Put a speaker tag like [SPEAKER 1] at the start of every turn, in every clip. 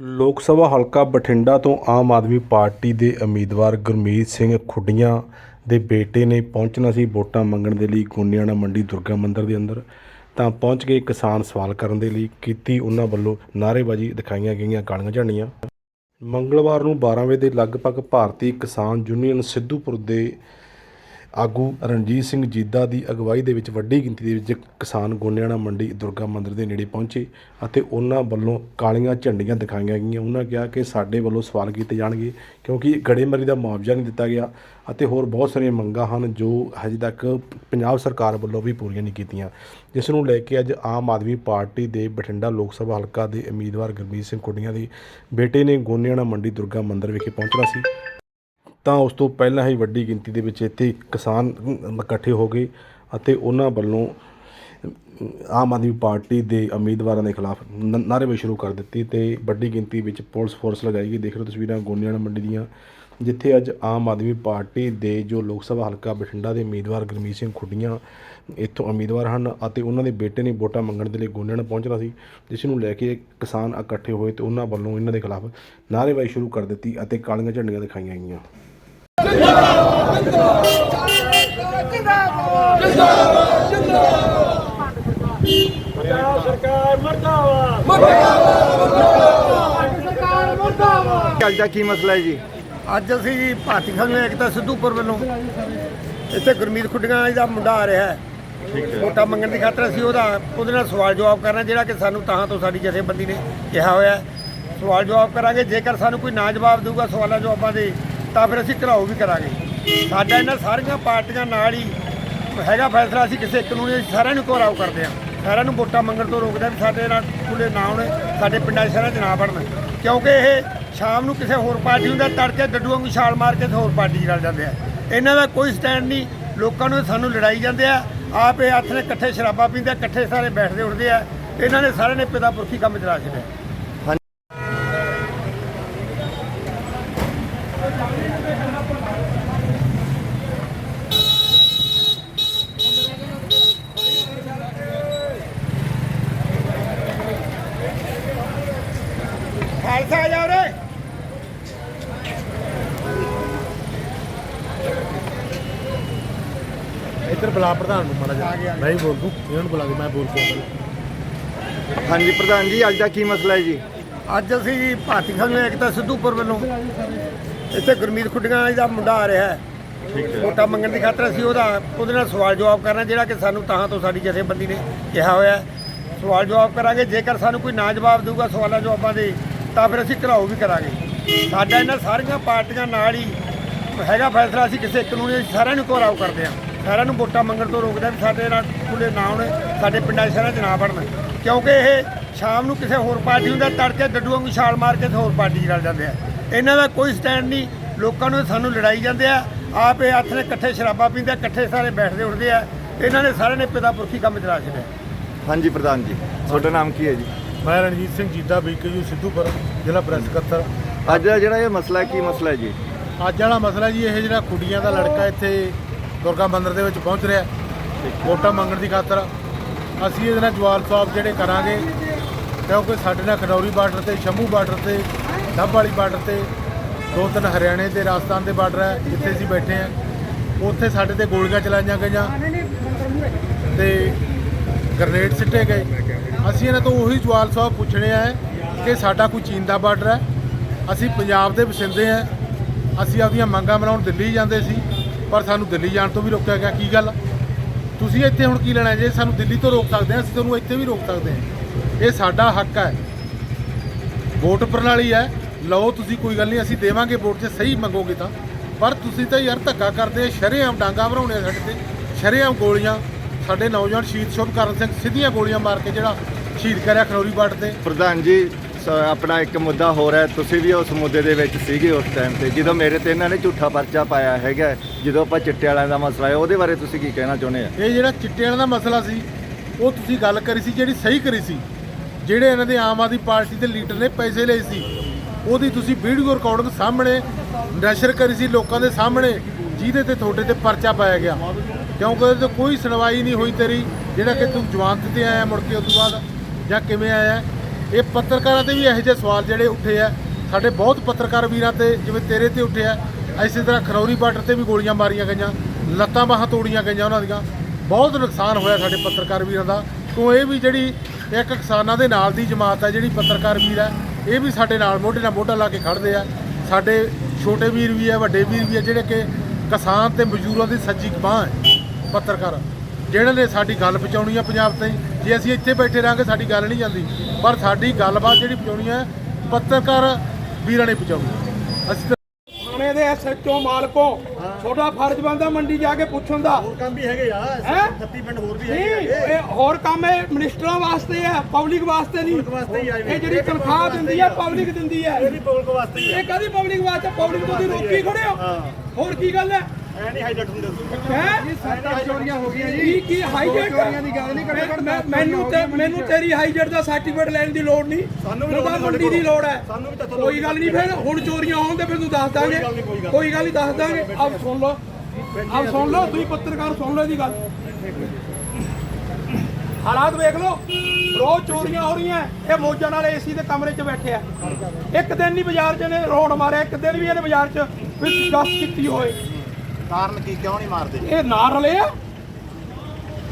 [SPEAKER 1] ਲੋਕ ਸਭਾ ਹਲਕਾ ਬਠਿੰਡਾ ਤੋਂ ਆਮ ਆਦਮੀ ਪਾਰਟੀ ਦੇ ਉਮੀਦਵਾਰ ਗੁਰਮੀਤ ਸਿੰਘ ਖੁੱਡੀਆਂ ਦੇ ਬੇਟੇ ਨੇ ਪਹੁੰਚਣਾ ਸੀ ਵੋਟਾਂ ਮੰਗਣ ਦੇ ਲਈ ਗੋਨਿਆਣਾ ਮੰਡੀ ਦੁਰਗਾ ਮੰਦਿਰ ਦੇ ਅੰਦਰ। ਤਾਂ ਪਹੁੰਚ ਕੇ ਕਿਸਾਨ ਸਵਾਲ ਕਰਨ ਦੇ ਲਈ। ਕੀਤੀ ਉਹਨਾਂ ਵੱਲੋਂ ਨਾਅਰੇਬਾਜ਼ੀ, ਦਿਖਾਈਆਂ ਗਈਆਂ ਗਾਲੀਆਂ ਝਾੜੀਆਂ। ਮੰਗਲਵਾਰ ਨੂੰ 12 ਵਜੇ ਦੇ ਲਗਭਗ ਭਾਰਤੀ ਕਿਸਾਨ ਯੂਨੀਅਨ ਸਿੱਧੂਪੁਰ ਦੇ ਆਗੂ ਰਣਜੀਤ ਸਿੰਘ ਜੀਦਾ ਦੀ ਅਗਵਾਈ ਦੇ ਵਿੱਚ ਵੱਡੀ ਗਿਣਤੀ ਦੇ ਵਿੱਚ ਕਿਸਾਨ ਗੋਨਿਆਣਾ ਮੰਡੀ, ਦੁਰਗਾ ਮੰਦਿਰ ਦੇ ਨੇੜੇ ਪਹੁੰਚੇ ਅਤੇ ਉਹਨਾਂ ਵੱਲੋਂ ਕਾਲੀਆਂ ਝੰਡੀਆਂ ਦਿਖਾਈਆਂ ਗਈਆਂ। ਉਹਨਾਂ ਕਿਹਾ ਕਿ ਸਾਡੇ ਵੱਲੋਂ ਸਵਾਲ ਕੀਤੇ ਜਾਣਗੇ ਕਿਉਂਕਿ ਗੜੇਮਾਰੀ ਦਾ ਮੁਆਵਜ਼ਾ ਨਹੀਂ ਦਿੱਤਾ ਗਿਆ ਅਤੇ ਹੋਰ ਬਹੁਤ ਸਾਰੀਆਂ ਮੰਗਾਂ ਹਨ ਜੋ ਹਜੇ ਤੱਕ ਪੰਜਾਬ ਸਰਕਾਰ ਵੱਲੋਂ ਵੀ ਪੂਰੀਆਂ ਨਹੀਂ ਕੀਤੀਆਂ। ਜਿਸ ਨੂੰ ਲੈ ਕੇ ਅੱਜ ਆਮ ਆਦਮੀ ਪਾਰਟੀ ਦੇ ਬਠਿੰਡਾ ਲੋਕ ਸਭਾ ਹਲਕਾ ਦੇ ਉਮੀਦਵਾਰ ਗੁਰਮੀਤ ਸਿੰਘ ਕੁੱਡੀਆਂ ਦੇ ਬੇਟੇ ਨੇ ਗੋਨਿਆਣਾ ਮੰਡੀ, ਦੁਰਗਾ ਮੰਦਿਰ ਵਿਖੇ ਪਹੁੰਚਣਾ ਸੀ। ਤਾਂ ਉਸ ਤੋਂ ਪਹਿਲਾਂ ਹੀ ਵੱਡੀ ਗਿਣਤੀ ਦੇ ਵਿੱਚ ਇੱਥੇ ਕਿਸਾਨ ਇਕੱਠੇ ਹੋ ਗਏ ਅਤੇ ਉਹਨਾਂ ਵੱਲੋਂ ਆਮ ਆਦਮੀ ਪਾਰਟੀ ਦੇ ਉਮੀਦਵਾਰਾਂ ਦੇ ਖਿਲਾਫ ਨ- ਨਾਅਰੇਬਾਜ਼ੀ ਸ਼ੁਰੂ ਕਰ ਦਿੱਤੀ ਤੇ ਵੱਡੀ ਗਿਣਤੀ ਵਿੱਚ ਪੁਲਿਸ ਫੋਰਸ ਲਗਾਈ ਗਈ। ਦੇਖ ਰਹੇ ਤਸਵੀਰਾਂ ਗੋਨਿਆਣਾ ਮੰਡੀ ਦੀਆਂ, ਜਿੱਥੇ ਅੱਜ ਆਮ ਆਦਮੀ ਪਾਰਟੀ ਦੇ ਜੋ ਲੋਕ ਸਭਾ ਹਲਕਾ ਬਠਿੰਡਾ ਦੇ ਉਮੀਦਵਾਰ ਗੁਰਮੀਤ ਸਿੰਘ ਖੁੱਡੀਆਂ ਇੱਥੋਂ ਉਮੀਦਵਾਰ ਹਨ ਅਤੇ ਉਹਨਾਂ ਦੇ ਬੇਟੇ ਨੇ ਵੋਟਾਂ ਮੰਗਣ ਦੇ ਲਈ ਗੋਨਿਆਣਾ ਪਹੁੰਚਣਾ ਸੀ, ਜਿਸ ਨੂੰ ਲੈ ਕੇ ਕਿਸਾਨ ਇਕੱਠੇ ਹੋਏ ਤੇ ਉਹਨਾਂ ਵੱਲੋਂ ਇਹਨਾਂ ਦੇ ਖਿਲਾਫ ਨਾਅਰੇਬਾਜ਼ੀ ਸ਼ੁਰੂ ਕਰ ਦਿੱਤੀ ਅਤੇ ਕਾਲੀਆਂ ਝੰਡੀਆਂ ਦਿਖਾਈਆਂ ਗਈਆਂ।
[SPEAKER 2] ਅੱਜ ਦਾ ਕੀ ਮਸਲਾ ਹੈ ਜੀ?
[SPEAKER 3] ਅੱਜ ਅਸੀਂ ਜੀ ਭਾਰਤੀ ਸੰਘ ਏਕਤਾ ਸਿੱਧੂਪੁਰ ਵੱਲੋਂ ਇੱਥੇ ਗੁਰਮੀਤ ਖੁੱਡੀਆਂ ਦਾ ਮੁੰਡਾ ਆ ਰਿਹਾ ਹੈ। ਵੋਟਾਂ ਮੰਗਣ ਦੀ ਖਾਤਰ ਅਸੀਂ ਉਹਦਾ ਉਹਦੇ ਨਾਲ ਸਵਾਲ ਜਵਾਬ ਕਰਨਾ ਜਿਹੜਾ ਕਿ ਸਾਨੂੰ ਤਾਂ ਤੋਂ ਸਾਡੀ ਜਥੇਬੰਦੀ ਨੇ ਕਿਹਾ ਹੋਇਆ। ਸਵਾਲ ਜਵਾਬ ਕਰਾਂਗੇ ਜੇਕਰ ਸਾਨੂੰ ਕੋਈ ਨਾ ਜਵਾਬ ਦੇਊਗਾ ਸਵਾਲਾਂ ਜਵਾਬਾਂ ਦੇ ਤਾਂ ਫਿਰ ਅਸੀਂ ਘਰਾਓ ਵੀ ਕਰਾਂਗੇ। ਸਾਡਾ ਇਹਨਾਂ ਸਾਰੀਆਂ ਪਾਰਟੀਆਂ ਨਾਲ ਹੀ ਹੈਗਾ ਫੈਸਲਾ, ਅਸੀਂ ਕਿਸੇ ਇੱਕ ਨੂੰ ਨਹੀਂ ਸਾਰਿਆਂ ਨੂੰ ਘਰਾਓ ਕਰਦੇ ਹਾਂ। ਸਾਰਿਆਂ ਨੂੰ ਵੋਟਾਂ ਮੰਗਣ ਤੋਂ ਰੋਕਦੇ ਹਾਂ ਵੀ ਸਾਡੇ ਨਾਲ ਕੁਲੇ ਨਾ ਹੋਣ, ਸਾਡੇ ਪਿੰਡਾਂ 'ਚ ਸ਼ਹਿਰਾਂ 'ਚ ਨਾ ਵੜਨ ਕਿਉਂਕਿ ਇਹ ਸ਼ਾਮ ਨੂੰ ਕਿਸੇ ਹੋਰ ਪਾਰਟੀ ਹੁੰਦਾ ਦਾ ਤੜਕੇ ਡੱਡੂਆਂ ਵਾਂਗੂ ਛਾਲ ਮਾਰ ਕੇ ਤੇ ਹੋਰ ਪਾਰਟੀ 'ਚ ਰਲ ਜਾਂਦੇ ਆ। ਇਹਨਾਂ ਦਾ ਕੋਈ ਸਟੈਂਡ ਨਹੀਂ। ਲੋਕਾਂ ਨੂੰ ਸਾਨੂੰ ਲੜਾਈ ਜਾਂਦੇ ਆ। ਆਪ ਇਹ ਹੱਥ ਨੇ ਇਕੱਠੇ ਸ਼ਰਾਬਾਂ ਪੀਂਦੇ ਇਕੱਠੇ ਸਾਰੇ ਬੈਠਦੇ ਉੱਠਦੇ ਆ। ਇਹਨਾਂ ਨੇ ਸਾਰਿਆਂ ਨੇ ਪਿਤਾ ਪੁਰਖੀ ਕੰਮ ਚਲਾ ਛੱਡਿਆ। ਖਾਲਸਾ ਰੇ
[SPEAKER 4] ਇੱਧਰ ਬੁਲਾ ਪ੍ਰਧਾਨ ਨੂੰ ਮਾੜਾ ਜਿਹਾ। ਮੈਂ ਹੀ ਬੋਲ ਦੂੰ ਇਹਨਾਂ ਨੂੰ ਬੁਲਾ ਕੇ ਮੈਂ ਬੋਲ ਕੇ
[SPEAKER 2] ਹਾਂਜੀ ਪ੍ਰਧਾਨ ਜੀ ਅੱਜ ਦਾ ਕੀ ਮਸਲਾ ਹੈ ਜੀ?
[SPEAKER 3] ਅੱਜ ਅਸੀਂ ਭਾਰਤੀ ਸੰਘ ਏਕਤਾ ਸਿੱਧੂਪੁਰ ਵੱਲੋਂ ਇੱਥੇ ਗੁਰਮੀਤ ਖੁੱਡੀਆਂ ਦਾ ਮੁੰਡਾ ਆ ਰਿਹਾ ਹੈ। ਵੋਟਾਂ ਮੰਗਣ ਦੀ ਖਾਤਰ ਅਸੀਂ ਉਹਦਾ ਉਹਦੇ ਨਾਲ ਸਵਾਲ ਜਵਾਬ ਕਰਨਾ ਜਿਹੜਾ ਕਿ ਸਾਨੂੰ ਤਾਂ ਤੋਂ ਸਾਡੀ ਜਥੇਬੰਦੀ ਨੇ ਕਿਹਾ ਹੋਇਆ ਹੈ। ਸਵਾਲ ਜਵਾਬ ਕਰਾਂਗੇ ਜੇਕਰ ਸਾਨੂੰ ਕੋਈ ਨਾ ਜਵਾਬ ਦੇਊਗਾ ਸਵਾਲਾਂ ਜਵਾਬਾਂ ਦੇ ਤਾਂ ਫਿਰ ਅਸੀਂ ਘਰਾਓ ਵੀ ਕਰਾਂਗੇ। ਸਾਡਾ ਇਹਨਾਂ ਸਾਰੀਆਂ ਪਾਰਟੀਆਂ ਨਾਲ ਹੀ ਹੈਗਾ ਫੈਸਲਾ ਅਸੀਂ ਕਿਸੇ ਇੱਕ ਨੂੰ ਨਹੀਂ ਅਸੀਂ ਸਾਰਿਆਂ ਨੂੰ ਘਰਾਓ ਕਰਦੇ ਹਾਂ। ਸਾਰਿਆਂ ਨੂੰ ਵੋਟਾਂ ਮੰਗਣ ਤੋਂ ਰੋਕਦੇ ਹਾਂ ਵੀ ਸਾਡੇ ਨਾਲ ਕੁਲੇ ਨਾ ਆਉਣ ਸਾਡੇ ਪਿੰਡਾਂ 'ਚ ਸ਼ਹਿਰਾਂ 'ਚ ਨਾ ਵੜਨ ਕਿਉਂਕਿ ਇਹ ਸ਼ਾਮ ਨੂੰ ਕਿਸੇ ਹੋਰ ਪਾਰਟੀ ਨੂੰ ਦਾ ਤੜਕੇ ਡੱਡੂ ਵਾਂਗੂ ਛਾਲ ਮਾਰ ਕੇ ਤੇ ਹੋਰ ਪਾਰਟੀ 'ਚ ਰਲ ਜਾਂਦੇ ਆ। ਇਹਨਾਂ ਦਾ ਕੋਈ ਸਟੈਂਡ ਨਹੀਂ। ਲੋਕਾਂ ਨੂੰ ਸਾਨੂੰ ਲੜਾਈ ਜਾਂਦੇ ਆ। ਆਪ ਇਹ ਹੱਥ ਨੇ ਇਕੱਠੇ ਸ਼ਰਾਬਾਂ ਪੀਂਦੇ ਇਕੱਠੇ ਸਾਰੇ ਬੈਠਦੇ ਉੱਠਦੇ ਆ। ਇਹਨਾਂ ਨੇ ਸਾਰਿਆਂ ਨੇ ਪਿਤਾ ਪੁਰਖੀ ਕੰਮ ਚਲਾ ਛੱਡਿਆ।
[SPEAKER 2] ਹਾਂਜੀ ਪ੍ਰਧਾਨ ਜੀ ਤੁਹਾਡਾ ਨਾਮ ਕੀ ਹੈ ਜੀ?
[SPEAKER 4] ਮੈਂ ਰਣਜੀਤ ਸਿੰਘ ਜੀਦਾ ਬੀਕੇਯੂ ਸਿੱਧੂਪੁਰ ਜ਼ਿਲ੍ਹਾ ਪ੍ਰੈਸ ਸਕੱਤਰ
[SPEAKER 2] ਅੱਜ ਦਾ ਜਿਹੜਾ ਇਹ ਮਸਲਾ ਕੀ ਮਸਲਾ ਹੈ ਜੀ?
[SPEAKER 4] ਅੱਜ ਵਾਲਾ ਮਸਲਾ ਜੀ ਇਹ ਜਿਹੜਾ ਕੁੜੀਆਂ ਦਾ ਲੜਕਾ ਇੱਥੇ ਦੁਰਗਾ ਮੰਦਿਰ ਦੇ ਵਿੱਚ ਪਹੁੰਚ ਰਿਹਾ। ਵੋਟਾਂ ਮੰਗਣ ਦੀ ਖਾਤਰ ਅਸੀਂ ਇਹਦੇ ਨਾਲ ਜਵਾਲ ਸਵਾਬ ਜਿਹੜੇ ਕਰਾਂਗੇ ਕਿਉਂਕਿ ਸਾਡੇ ਨਾਲ ਖਨੌਰੀ ਬਾਰਡਰ ਤੇ ਸ਼ੰਭੂ ਬਾਰਡਰ ਤੇ ਡੱਬ ਵਾਲੀ ਬਾਰਡਰ ਤੇ ਦੋ ਤਿੰਨ ਹਰਿਆਣੇ ਤੇ ਰਾਜਸਥਾਨ ਦੇ ਬਾਰਡਰ ਹੈ, ਜਿੱਥੇ ਅਸੀਂ ਬੈਠੇ ਹਾਂ। ਉੱਥੇ ਸਾਡੇ ਤੇ ਗੋਲੀਆਂ ਚਲਾਈਆਂ ਗਈਆਂ ਤੇ ਗ੍ਰਨੇਡ ਸਿੱਟੇ ਗਏ। ਅਸੀਂ ਇਹਨਾਂ ਤੋਂ ਉਹੀ ਜਵਾਲ ਸਾਹਿਬ ਪੁੱਛਣੇ ਆ ਕਿ ਸਾਡਾ ਕੋਈ ਚੀਨ ਦਾ ਬਾਰਡਰ ਹੈ। ਅਸੀਂ ਪੰਜਾਬ ਦੇ ਵਸਿੰਦੇ ਆ ਅਸੀਂ ਆਪਦੀਆਂ ਮੰਗਾਂ ਬਣਾਉਣ ਦਿੱਲੀ ਜਾਂਦੇ ਸੀ, ਪਰ ਸਾਨੂੰ ਦਿੱਲੀ ਜਾਣ ਤੋਂ ਵੀ ਰੋਕਿਆ ਗਿਆ। ਕੀ ਗੱਲ? ਤੁਸੀਂ ਇੱਥੇ ਹੁਣ ਕੀ ਲੈਣਾ ਜੇ ਸਾਨੂੰ ਦਿੱਲੀ ਤੋਂ ਰੋਕ ਸਕਦੇ ਆ ਅਸੀਂ ਤੁਹਾਨੂੰ ਇੱਥੇ ਵੀ ਰੋਕ ਸਕਦੇ ਹਾਂ। ਇਹ ਸਾਡਾ ਹੱਕ ਹੈ। ਵੋਟ ਪ੍ਰਣਾਲੀ ਹੈ। ਲਓ ਤੁਸੀਂ ਕੋਈ ਗੱਲ ਨਹੀਂ ਅਸੀਂ ਦੇਵਾਂਗੇ ਵੋਟ ਜੇ ਸਹੀ ਮੰਗੋਗੇ ਤਾਂ। ਪਰ ਤੁਸੀਂ ਤਾਂ ਯਾਰ ਧੱਕਾ ਕਰਦੇ ਸ਼ਰੇਆਮ ਡਾਂਗਾ ਭਰਾਉਣੇ ਆ ਸਾਡੇ ਤੇ ਸ਼ਰੇਆਮ ਗੋਲੀਆਂ। ਸਾਡੇ ਨੌਜਵਾਨ ਸ਼ਹੀਦ ਸ਼ੁਭਕਰਨ ਸਿੰਘ ਸਿੱਧੀਆਂ ਗੋਲੀਆਂ ਮਾਰ ਕੇ ਜਿਹੜਾ ਸ਼ਹੀਦ ਕਰਿਆ ਖਨੌਰੀ ਬਾਰਡਰ ਤੇ।
[SPEAKER 2] ਪ੍ਰਧਾਨ ਜੀ ਆਪਣਾ ਇੱਕ ਮੁੱਦਾ ਹੈ। ਤੁਸੀਂ ਵੀ ਉਸ ਮੁੱਦੇ ਦੇ ਵਿੱਚ ਸੀਗੇ ਉਸ ਟਾਈਮ ਤੇ। ਜਦੋਂ ਮੇਰੇ ਤੇ ਇਹਨਾਂ ਨੇ ਝੂਠਾ ਪਰਚਾ ਪਾਇਆ ਹੈਗਾ ਜਦੋਂ ਆਪਾਂ ਚਿੱਟੇ ਵਾਲਿਆਂ ਦਾ ਮਸਲਾ ਹੈ ਉਹਦੇ ਬਾਰੇ ਤੁਸੀਂ ਕੀ ਕਹਿਣਾ ਚਾਹੁੰਦੇ ਆ?
[SPEAKER 4] ਇਹ ਜਿਹੜਾ ਚਿੱਟਿਆਂ ਦਾ ਮਸਲਾ ਸੀ ਉਹ ਤੁਸੀਂ ਗੱਲ ਕਰੀ ਸੀ ਜਿਹੜੀ ਸਹੀ ਕਰੀ ਸੀ। ਜਿਹੜੇ ਇਹਨਾਂ ਦੇ ਆਮ ਆਦਮੀ ਪਾਰਟੀ ਦੇ ਲੀਡਰ ਨੇ ਪੈਸੇ ਲਏ ਸੀ, ਉਹਦੀ ਤੁਸੀਂ ਵੀਡੀਓ ਰਿਕਾਰਡਿੰਗ ਸਾਹਮਣੇ, ਨਸ਼ਰ ਕਰੀ ਸੀ ਲੋਕਾਂ ਦੇ ਸਾਹਮਣੇ, ਜਿਹਦੇ ਤੇ ਤੁਹਾਡੇ ਤੇ ਪਰਚਾ ਪਾਇਆ ਗਿਆ। ਕਿਉਂਕਿ ਉਹਦੇ ਤੇ ਕੋਈ ਸੁਣਵਾਈ ਨਹੀਂ ਹੋਈ ਤੇਰੀ, ਜਿਹੜਾ ਕਿ ਤੂੰ ਜਵਾਨ ਤੇ ਆਇਆ ਮੁੜ ਕੇ ਉਸ ਤੋਂ ਬਾਅਦ, ਜਾਂ ਕਿਵੇਂ ਆਇਆ। ਇਹ ਪੱਤਰਕਾਰਾਂ ਤੇ ਵੀ ਇਹੋ ਜਿਹੇ ਸਵਾਲ ਜਿਹੜੇ ਉੱਠੇ ਆ। ਸਾਡੇ ਬਹੁਤ ਪੱਤਰਕਾਰ ਵੀਰਾਂ ਤੇ ਜਿਵੇਂ ਤੇਰੇ ਤੇ ਉੱਠੇ ਆ, ਇਸੇ ਤਰ੍ਹਾਂ ਖਰੌਰੀ ਬਾਰਡਰ ਤੇ ਵੀ ਗੋਲੀਆਂ ਮਾਰੀਆਂ ਗਈਆਂ, ਲੱਤਾਂ ਬਾਹਾਂ ਤੋੜੀਆਂ ਗਈਆਂ ਉਹਨਾਂ ਦੀਆਂ। ਬਹੁਤ ਨੁਕਸਾਨ ਹੋਇਆ ਸਾਡੇ ਪੱਤਰਕਾਰ ਵੀਰਾਂ ਦਾ। ਤੋਂ ਇਹ ਵੀ ਜਿਹੜੀ ਇੱਕ ਕਿਸਾਨਾਂ ਦੇ ਨਾਲ ਦੀ ਜਮਾਤ ਹੈ ਜਿਹੜੀ ਪੱਤਰਕਾਰ ਵੀਰ ਹੈ ਇਹ ਵੀ ਸਾਡੇ ਨਾਲ ਮੋਢੇ ਨਾਲ ਮੋਢਾ ਲਾ ਕੇ ਖੜਦੇ ਆ। ਸਾਡੇ ਛੋਟੇ ਵੀਰ ਵੀ ਹੈ ਵੱਡੇ ਵੀਰ ਵੀ ਹੈ ਜਿਹੜੇ ਕਿ ਕਿਸਾਨ ਤੇ ਮਜ਼ਦੂਰਾਂ ਦੀ ਸੱਜੀ ਬਾਂਹ ਹੈ ਪੱਤਰਕਾਰ। ਜਿਹੜੇ ਨੇ ਸਾਡੀ ਗੱਲ ਪਹੁੰਚਾਉਣੀ ਆ ਪੰਜਾਬ 'ਤੇ, ਜੇ ਅਸੀਂ ਇੱਥੇ ਬੈਠੇ ਰਹਾਂਗੇ, ਸਾਡੀ ਗੱਲ ਨਹੀਂ ਜਾਂਦੀ। ਪਰ ਸਾਡੀ ਗੱਲਬਾਤ ਜਿਹੜੀ ਪਹੁੰਚਾਉਣੀ ਹੈ ਪੱਤਰਕਾਰ ਵੀਰਾਂ ਨੇ ਪਹੁੰਚਾਉਣੀ। ਅਸੀਂ ਤਾਂ
[SPEAKER 5] ਥਾਣੇ ਦੇ ਐਸਐਚਓ ਮਾਲਕੋ। ਤੁਹਾਡਾ ਫਰਜ਼ ਬਣਦਾ ਮੰਡੀ ਜਾ ਕੇ ਪੁੱਛਣ ਦਾ। ਹੋਰ ਕੰਮ ਵੀ ਹੈਗੇ ਆ 36 ਪਿੰਡ ਹੋਰ ਵੀ ਹੈਗੇ ਇਹ ਹੋਰ ਕੰਮ ਹੈ ਮਿਨਿਸਟਰਾਂ ਵਾਸਤੇ ਹੈ ਪਬਲਿਕ ਵਾਸਤੇ ਨਹੀਂ। ਇਹ ਜਿਹੜੀ ਤਨਖਾਹ ਦਿੰਦੀ ਹੈ ਪਬਲਿਕ ਦਿੰਦੀ ਹੈ ਇਹ ਵੀ ਪਬਲਿਕ ਵਾਸਤੇ ਹੀ ਹੈ ਇਹ ਕਾਦੀ ਪਬਲਿਕ ਵਾਸਤੇ? ਪਬਲਿਕ ਤੋਂ ਦੀ ਰੋਕੀ ਖੜੇ ਹੋ। ਹੋਰ ਕੀ ਗੱਲ ਹੈ? ਐ ਨਹੀਂ ਹਾਈਲਾਈਟ ਹੁੰਦੇ ਹੈ? ਇਹ ਸੱਤਾ ਚੋਰੀਆਂ ਹੋ ਗਈਆਂ ਜੀ। ਕੀ ਕੀ ਹਾਈਲਾਈਟ ਚੋਰੀਆਂ ਦੀ ਗੱਲ ਨਹੀਂ ਕਰਦੇ ਮੈਨੂੰ ਤੇ ਮੈਨੂੰ ਤੇਰੀ ਹਾਈਲਾਈਟ ਦਾ ਸਰਟੀਫਿਕੇਟ ਲੈਣ ਦੀ ਲੋੜ ਨਹੀਂ। ਸਾਨੂੰ ਵੀ ਮੰਡੀ ਦੀ ਲੋੜ ਹੈ। ਕੋਈ ਗੱਲ ਨਹੀਂ। ਫਿਰ ਹੁਣ ਚੋਰੀਆਂ ਹੋਣ ਤੇ ਫਿਰ ਤੂੰ ਦੱਸ ਦਾਂਗੇ। ਕੋਈ ਗੱਲ ਨਹੀਂ ਦੱਸ ਦਾਂਗੇ। ਆਪ ਸੁਣ ਲਓ। ਆਪ ਸੁਣ ਲਓ ਤੁਸੀਂ ਪੱਤਰਕਾਰ ਸੁਣ ਲਓ ਇਹਦੀ ਗੱਲ। ਹਾਲਾਤ ਵੇਖ ਲਓ। ਰੋਜ਼ ਚੋਰੀਆਂ ਹੋ ਰਹੀਆਂ। ਇਹ ਮੌਜਾਂ ਨਾਲ ਏਸੀ ਦੇ ਕਮਰੇ 'ਚ ਬੈਠੇ ਆ। ਇੱਕ ਦਿਨ ਨਹੀਂ ਬਾਜ਼ਾਰ 'ਚ ਇਹਨੇ ਰੋਡ ਮਾਰਿਆ ਇੱਕ ਦਿਨ ਵੀ ਇਹਨੇ ਬਾਜ਼ਾਰ 'ਚ ਵਿੱਚ ਦਸ ਕੀਤੀ ਹੋਏ।
[SPEAKER 6] ਕਾਰਨ ਕੀ ਕਿਉਂ ਨਹੀਂ ਮਾਰਦੇ?
[SPEAKER 5] ਇਹ ਨਾ ਰਲੇ ਆ।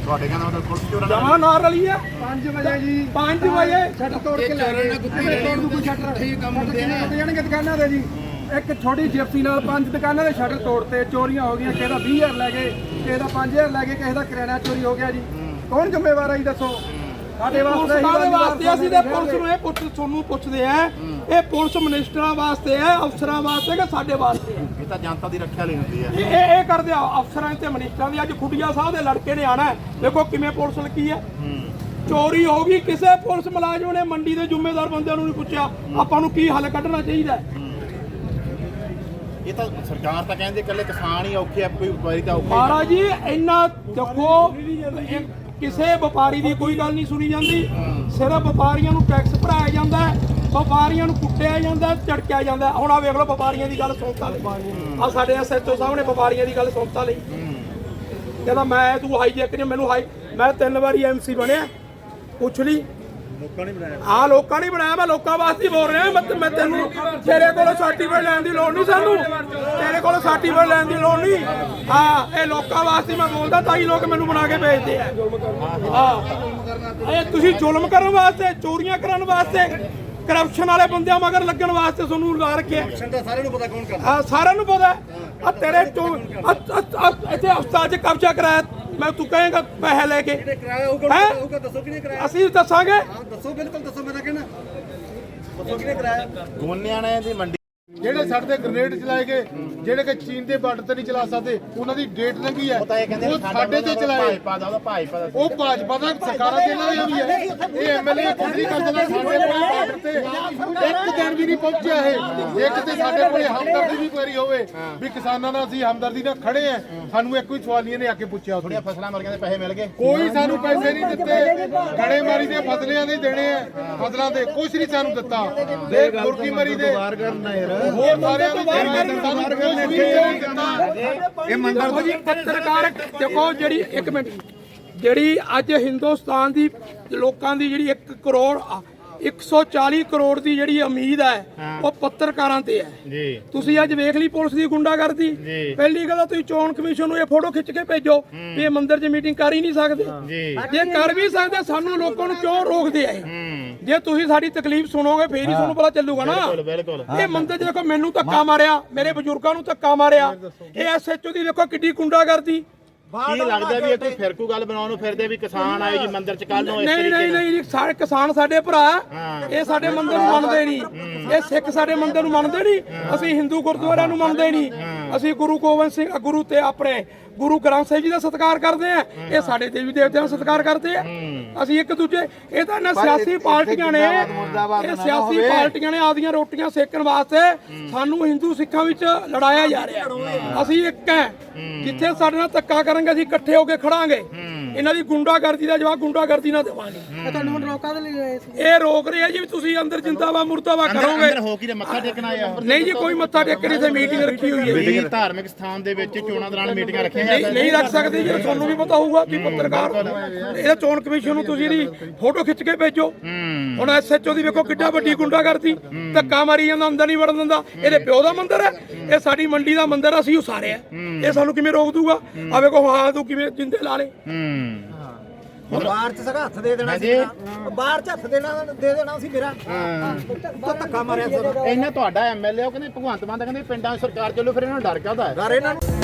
[SPEAKER 6] ਤੁਹਾਡੇ ਕਹਿੰਦਾ ਮਤਲਬ ਪੁਲਿਸ ਚੋਰਾਂ
[SPEAKER 5] ਜਮਾ ਨਾ ਰਲੀ ਆ। 5 ਵਜੇ ਜੀ। 5 ਵਜੇ।
[SPEAKER 7] ਸ਼ਟਰ ਤੋੜ ਕੇ ਲੈ ਗਏ। ਤੋੜ ਨੂੰ ਕੋਈ ਸ਼ਟਰ ਇਹ ਕੰਮ ਹੁੰਦੇ ਨੇ। ਜਾਣਗੇ ਦੁਕਾਨਾਂ ਦੇ ਜੀ। ਇੱਕ ਛੋਟੀ ਜਿਪਸੀ ਨਾਲ ਪੰਜ ਦੁਕਾਨਾਂ ਦੇ ਸ਼ਟਰ ਤੋੜਤੇ ਚੋਰੀਆਂ ਹੋ ਗਈਆਂ ਕਿਸੇ ਦਾ 20000 ਲੈ ਗਏ ਕਿਸੇ ਦਾ 5000 ਲੈ ਗਏ ਕਿਸੇ ਦਾ ਕਿਰਾਣਾ ਚੋਰੀ ਹੋ ਗਿਆ ਜੀ। ਕੌਣ ਜ਼ਿੰਮੇਵਾਰ ਹੈ ਜੀ ਦੱਸੋ? ਸਾਡੇ ਵਾਸਤੇ
[SPEAKER 5] ਦੇ ਵਾਸਤੇ ਅਸੀਂ ਤੇ ਪੁਲਿਸ ਨੂੰ ਇਹ ਪੁੱਛ ਤੁਹਾਨੂੰ ਪੁੱਛਦੇ ਆ। ਇਹ ਪੁਲਿਸ ਮਿਨਿਸਟਰਾਂ ਵਾਸਤੇ ਹੈ ਅਫਸਰਾਂ ਵਾਸਤੇ ਕਿ ਸਾਡੇ ਵਾਸਤੇ ਹੈ
[SPEAKER 6] ਤਾਂ ਜਨਤਾ ਦੀ ਰੱਖਿਆ ਲਈ ਹੁੰਦੀ ਹੈ।
[SPEAKER 5] ਇਹ ਇਹ ਕਰਦੇ ਆ ਅਫਸਰਾਂ ਤੇ ਮਿਨਿਸਟਰਾਂ ਦੀ ਅੱਜ ਖੁੱਡੀਆਂ ਸਾਹਿਬ ਦੇ ਲੜਕੇ ਨੇ ਆਣਾ ਦੇਖੋ ਕਿਵੇਂ ਪੁਲਿਸ ਲੱਗੀ ਹੈ। ਚੋਰੀ ਹੋ ਗਈ ਕਿਸੇ ਪੁਲਿਸ ਮੁਲਾਜ਼ਮ ਨੇ ਮੰਡੀ ਦੇ ਜ਼ਿੰਮੇਦਾਰ ਬੰਦਿਆਂ ਨੂੰ ਨਹੀਂ ਪੁੱਛਿਆ। ਆਪਾਂ ਨੂੰ ਕੀ ਹੱਲ ਕੱਢਣਾ ਚਾਹੀਦਾ
[SPEAKER 6] ਇਹ ਤਾਂ ਸਰਕਾਰ ਤਾਂ ਕਹਿੰਦੀ ਇਕੱਲੇ ਕਿਸਾਨ ਹੀ ਔਖੇ ਆ ਕੋਈ ਵਪਾਰੀ ਤਾਂ ਔਖੇ
[SPEAKER 5] ਮਹਾਰਾਜ ਜੀ ਇੰਨਾ ਦੇਖੋ ਕਿਸੇ ਵਪਾਰੀ ਦੀ ਕੋਈ ਗੱਲ ਨਹੀਂ ਸੁਣੀ ਜਾਂਦੀ। ਸਿਰਫ ਵਪਾਰੀਆਂ ਨੂੰ ਟੈਕਸ ਭਰਾਇਆ ਜਾਂਦਾ ਹੈ। ਵਪਾਰੀਆਂ ਨੂੰ ਕੁੱਟਿਆ ਜਾਂਦਾ ਝੜਕਿਆ ਜਾਂਦਾ। ਹੁਣ ਆ ਵੇਖ ਲਓ ਵਪਾਰੀਆਂ ਦੀ ਗੱਲ ਸੁਣਤਾ ਲਈ ਆ ਸਾਡੇ ਐਸਐਚਓ ਸਾਹਿਬ ਨੇ ਵਪਾਰੀਆਂ ਦੀ ਗੱਲ ਸੁਣਤਾ ਲਈ। ਕਹਿੰਦਾ ਮੈਂ ਤੂੰ ਹਾਈ ਜੈਕ ਨੇ ਮੈਨੂੰ ਹਾਈ ਮੈਂ ਤਿੰਨ ਵਾਰੀ ਐਮਸੀ ਬਣਿਆ। ਪੁੱਛ ਲਈ। ਲੋਕਾਂ ਨੇ ਬਣਾਇਆ। ਆ ਲੋਕਾਂ ਨੇ ਬਣਾਇਆ ਮੈਂ ਲੋਕਾਂ ਵਾਸਤੇ ਬੋਲ ਰਿਹਾ। ਮੈਂ ਮੈਂ ਤੈਨੂੰ ਤੇਰੇ ਕੋਲੋਂ ਸਰਟੀਫਿਕੇਟ ਲੈਣ ਦੀ ਲੋੜ ਨਹੀਂ ਸਾਨੂੰ। ਤੇਰੇ ਕੋਲੋਂ ਸਰਟੀਫਿਕੇਟ ਲੈਣ ਦੀ ਲੋੜ ਨਹੀਂ ਹਾਂ ਇਹ ਲੋਕਾਂ ਵਾਸਤੇ ਮੈਂ ਬੋਲਦਾ ਤਾਂ ਹੀ ਲੋਕ ਮੈਨੂੰ ਬਣਾ ਕੇ ਭੇਜਦੇ ਆ। ਹਾਂ। ਇਹ ਤੁਸੀਂ ਜ਼ੁਲਮ ਕਰਨ ਵਾਸਤੇ ਚੋਰੀਆਂ ਕਰਨ ਵਾਸਤੇ ਕਰਪਸ਼ਨ ਵਾਲੇ ਬੰਦਿਆਂ ਮਗਰ ਲੱਗਣ ਵਾਸਤੇ ਤੁਹਾਨੂੰ ਲਾ ਰੱਖਿਆ।
[SPEAKER 6] ਤਾਂ ਸਾਰਿਆਂ ਨੂੰ ਪਤਾ ਕੌਣ ਕਰਦਾ।
[SPEAKER 5] ਆ ਸਾਰਿਆਂ ਨੂੰ ਪਤਾ। ਆ ਤੇਰੇ ਤੋਂ ਇੱਥੇ ਉਸਤਾਦ 'ਚ ਕਬਜ਼ਾ ਕਰਾਇਆ। ਮੈਂ ਤੂੰ ਕਹੇਗਾ ਪੈਸੇ ਲੈ ਕੇ।
[SPEAKER 6] ਕਰਾਇਆ
[SPEAKER 5] ਹੈਂ?
[SPEAKER 6] ਦੱਸੋ ਕਿਹਨੇ ਕਰਾਇਆ।
[SPEAKER 5] ਅਸੀਂ ਦੱਸਾਂਗੇ।
[SPEAKER 6] ਦੱਸੋ ਬਿਲਕੁਲ ਦੱਸੋ ਮੈਂ ਤਾਂ ਕਹਿਣਾ ਦੱਸੋ ਕਿਹਨੇ ਕਰਾਇਆ। ਗੋਨਿਆਂ ਨੇ ਦੀ ਮੰਡੀ
[SPEAKER 4] ਜਿਹੜੇ ਸਾਡੇ ਤੇ ਗ੍ਰਨੇਡ ਚਲਾਏ ਗਏ ਜਿਹੜੇ ਕਿ ਚੀਨ ਦੇ ਬਾਰਡਰ ਤੇ ਨਹੀਂ ਚਲਾ ਸਕਦੇ ਉਹਨਾਂ ਦੀ ਡੇਟ ਲੰਘੀ ਹੈ।
[SPEAKER 6] ਉਹ ਤਾਂ ਇਹ ਕਹਿੰਦੇ
[SPEAKER 4] ਉਹ ਸਾਡੇ ਤੇ ਚਲਾਏ।
[SPEAKER 6] ਭਾਜਪਾ ਦਾ ਉਹਦਾ ਭਾਜਪਾ ਦਾ
[SPEAKER 4] ਉਹ ਭਾਜਪਾ ਦਾ ਸਰਕਾਰਾਂ ਦੇ ਦੀਆਂ ਵੀ ਹੈ। ਇਹ ਐਮਐਲਏ ਨਹੀਂ ਕਰ ਸਕਦਾ ਸਾਡੇ ਕੋਲ ਬਾਰਡਰ ਤੇ ਇੱਕ ਦਿਨ ਵੀ ਨਹੀਂ ਪਹੁੰਚਿਆ ਇਹ। ਇੱਕ ਤੇ ਸਾਡੇ ਕੋਲੇ ਹਮਦਰਦੀ ਵੀ ਪੂਰੀ ਹੋਵੇ ਵੀ ਕਿਸਾਨਾਂ ਨਾਲ ਅਸੀਂ ਹਮਦਰਦੀ ਨਾਲ ਖੜੇ ਆ ਸਾਨੂੰ ਇੱਕ ਵੀ ਸਵਾਲ ਨਹੀਂ ਆ ਕੇ ਪੁੱਛਿਆ
[SPEAKER 6] ਥੋੜੀਆਂ ਫਸਲਾਂ ਮਰ ਗਈਆਂ ਤੇ ਪੈਸੇ ਮਿਲ ਗਏ।
[SPEAKER 4] ਕੋਈ ਸਾਨੂੰ ਪੈਸੇ ਨਹੀਂ ਦਿੱਤੇ। ਗੜੇਮਾਰੀ ਦੇ ਫਸਲਿਆਂ ਦੇ ਦੇਣੇ ਆ। ਫਸਲਾਂ ਦੇ ਕੁਝ ਨਹੀਂ ਸਾਨੂੰ ਦਿੱਤਾ। ਦੇ ਮੁਰਗੀ ਮਰੀ ਦੇ।
[SPEAKER 6] ਕਰਨਾ ਯਾਰ।
[SPEAKER 4] ਹੋਰ ਸਾਰਿਆਂ ਦੇ ਦੇਣੇ ਸਾਨੂੰ ਕੁਝ ਵੀ ਨਹੀਂ ਦਿੱਤਾ।
[SPEAKER 5] ਇਹ ਮੰਦਰ ਜੀ ਪੱਤਰਕਾਰ ਦੇਖੋ ਜਿਹੜੀ ਇੱਕ ਮਿੰਟ। ਜਿਹੜੀ ਅੱਜ ਹਿੰਦੁਸਤਾਨ ਦੀ ਲੋਕਾਂ ਦੀ ਜਿਹੜੀ 1 ਕਰੋੜ 140 ਕਰੋੜ ਦੀ ਜਿਹੜੀ ਉਮੀਦ ਹੈ ਉਹ ਪੱਤਰਕਾਰਾਂ ਤੇ ਹੈ।
[SPEAKER 6] ਜੀ।
[SPEAKER 5] ਤੁਸੀਂ ਅੱਜ ਵੇਖ ਲਈ ਪੁਲਿਸ ਦੀ ਗੁੰਡਾਗਰਦੀ? ਪਹਿਲੀ ਗੱਲ ਤੁਸੀਂ ਚੋਣ ਕਮਿਸ਼ਨ ਨੂੰ ਇਹ ਫੋਟੋ ਖਿੱਚ ਕੇ ਭੇਜੋ ਵੀ ਇਹ ਮੰਦਿਰ 'ਚ ਮੀਟਿੰਗ ਕਰ ਹੀ ਨਹੀਂ ਸਕਦੇ। ਜੇ। ਕਰ ਵੀ ਸਕਦੇ ਸਾਨੂੰ ਲੋਕਾਂ ਨੂੰ ਕਿਉਂ ਰੋਕਦੇ ਆ ਇਹ? ਜੇ ਤੁਸੀਂ ਸਾਡੀ ਤਕਲੀਫ ਸੁਣੋਗੇ ਫੇਰ ਹੀ ਤੁਹਾਨੂੰ ਪਤਾ ਚੱਲੂਗਾ ਨਾ। ਇਹ ਮੰਦਰ 'ਚ ਦੇਖੋ ਮੈਨੂੰ ਧੱਕਾ ਮਾਰਿਆ ਮੇਰੇ ਬਜ਼ੁਰਗਾਂ ਨੂੰ ਧੱਕਾ ਮਾਰਿਆ। ਇਹ ਐਸਐਚਓ ਦੀ ਦੇਖੋ ਕਿੱਡੀ ਗੁੰਡਾਗਰਦੀ।
[SPEAKER 6] ਕੀ ਲੱਗਦਾ ਵੀ ਇਹ ਕੋਈ ਫਿਰਕੂ ਗੱਲ ਬਣਾਉਣ ਨੂੰ ਫਿਰਦੇ ਵੀ ਕਿਸਾਨ ਆਏ ਜੀ ਮੰਦਿਰ ਚ ਕੱਲ ਨੂੰ ਇਸ
[SPEAKER 5] ਨਹੀਂ
[SPEAKER 6] ਤਰੀਕੇ
[SPEAKER 5] ਨਹੀਂ
[SPEAKER 6] ਨਾਲ?
[SPEAKER 5] ਨਹੀਂ ਸਾਰੇ ਕਿਸਾਨ ਸਾਡੇ ਭਰਾ ਇਹ ਸਾਡੇ ਮੰਦਰ ਨੂੰ ਮੰਨਦੇ ਨਹੀਂ। ਇਹ ਸਿੱਖ ਸਾਡੇ ਮੰਦਰ ਨੂੰ ਮੰਨਦੇ ਨਹੀਂ। ਅਸੀਂ ਹਿੰਦੂ ਗੁਰਦੁਆਰਿਆਂ ਨੂੰ ਮੰਨਦੇ ਨਹੀਂ। ਅਸੀਂ ਗੁਰੂ ਗੋਬਿੰਦ ਸਿੰਘ ਗੁਰੂ ਤੇ ਆਪਣੇ ਗੁਰੂ ਗ੍ਰੰਥ ਸਾਹਿਬ ਜੀ ਦਾ ਸਤਿਕਾਰ ਕਰਦੇ ਆ। ਇਹ ਸਾਡੇ ਦੇਵੀ ਦੇਵਤਿਆਂ ਦਾ ਸਤਿਕਾਰ ਕਰਦੇ ਆ। ਅਸੀਂ ਇੱਕ ਦੂਜੇ ਇਹ ਤਾਂ ਨਾ ਸਿਆਸੀ ਪਾਰਟੀਆਂ ਨੇ। ਇਹ ਸਿਆਸੀ ਪਾਰਟੀਆਂ ਨੇ ਆਪਦੀਆਂ ਰੋਟੀਆਂ ਸੇਕਣ ਵਾਸਤੇ ਸਾਨੂੰ ਹਿੰਦੂ ਸਿੱਖਾਂ ਵਿੱਚ ਲੜਾਇਆ ਜਾ ਰਿਹਾ। ਅਸੀਂ ਇੱਕ ਹੈ। ਜਿੱਥੇ ਸਾਡੇ ਨਾਲ ਧੱਕਾ ਕਰਨਗੇ ਅਸੀਂ ਇਕੱਠੇ ਹੋ ਕੇ ਖੜਾਂਗੇ। ਇਹਨਾਂ ਦੀ ਗੁੰਡਾਗਰਦੀ ਦਾ ਜਵਾਬ ਗੁੰਡਾਗਰਦੀ ਨਾਲ ਦੇਵਾਂਗੇ।
[SPEAKER 7] ਤੁਹਾਨੂੰ ਹੁਣ ਰੋਕਾ ਦੇ ਲਈ ਆਏ ਸੀ?
[SPEAKER 5] ਇਹ ਰੋਕ ਰਹੇ ਆ ਜੀ ਵੀ ਤੁਸੀਂ ਅੰਦਰ ਜਿੰਦਾਵਾ ਮੁਰਦਾਵਾ ਕਰੋਗੇ।
[SPEAKER 6] ਅੰਦਰ ਹੋ ਕੇ ਮੱਥਾ ਟੇਕਣ ਆਏ ਆ?
[SPEAKER 5] ਨਹੀਂ ਜੀ ਕੋਈ ਮੱਥਾ ਟੇਕ ਕੇ ਇੱਥੇ ਮੀਟਿੰਗ ਰੱਖੀ ਹੋਈ ਹੈ।
[SPEAKER 6] ਧਾਰਮਿਕ ਸਥਾਨ ਦੇ ਵਿੱਚ ਚੋਣਾਂ ਦੌਰਾਨ ਮੀਟਿੰਗਾਂ ਰੱਖੀਆਂ
[SPEAKER 5] ਨਹੀਂ ਨਹੀਂ ਰੱਖ ਸਕਦੇ ਜੀ ਤੁਹਾਨੂੰ ਵੀ ਪਤਾ ਹੋਊਗਾ ਕਿ ਪੱਤਰਕਾਰ ਇਹਦਾ ਚੋਣ ਕਮਿਸ਼ਨ ਨੂੰ ਤੁਸੀਂ ਇਹਦੀ ਫੋਟੋ ਖਿੱਚ ਕੇ ਭੇਜੋ। ਹੁਣ ਐਸਐਚਓ ਦੀ ਵੇਖੋ ਕਿੱਡਾ ਵੱਡੀ ਗੁੰਡਾ ਕਰਦੀ ਧੱਕਾ ਮਾਰੀ ਜਾਂਦਾ ਅੰਦਰ ਨਹੀਂ ਵੜਨ ਦਿੰਦਾ। ਇਹਦੇ ਪਿਓ ਦਾ ਮੰਦਿਰ ਹੈ ਇਹ ਸਾਡੀ ਮੰਡੀ ਦਾ ਮੰਦਿਰ ਅਸੀਂ ਉਸਾਰਿਆ ਇਹ ਸਾਨੂੰ ਕਿਵੇਂ ਰੋਕ ਦੂਗਾ? ਆ ਵੇਖੋ ਹਾਂ ਤੂੰ ਕਿਵੇਂ ਜਿੰਦੇ ਲਾ ਲੇ
[SPEAKER 8] ਬਾਹਰ ਚ ਸਗਾ ਹੱਥ ਦੇ ਦੇਣਾ ਸੀ। ਬਾਹਰ ਚ ਹੱਥ ਦੇਣਾ ਦੇ ਦੇਣਾ ਸੀ ਮੇਰਾ। ਤਾਂ ਧੱਕਾ ਮਾਰਿਆ ਸਰ
[SPEAKER 6] ਇਹਨਾਂ ਤੁਹਾਡਾ ਐਮਐਲਏ ਉਹ ਕਹਿੰਦੇ ਭਗਵੰਤ ਮਾਨ ਦਾ ਕਹਿੰਦੇ ਪਿੰਡਾਂ 'ਚ ਸਰਕਾਰ ਚੱਲੋ ਫਿਰ ਇਹਨਾਂ ਨੂੰ ਡਰ ਕਾਹਦਾ ਹੈ?
[SPEAKER 8] ਘਰ ਇਹਨਾਂ ਨੂੰ।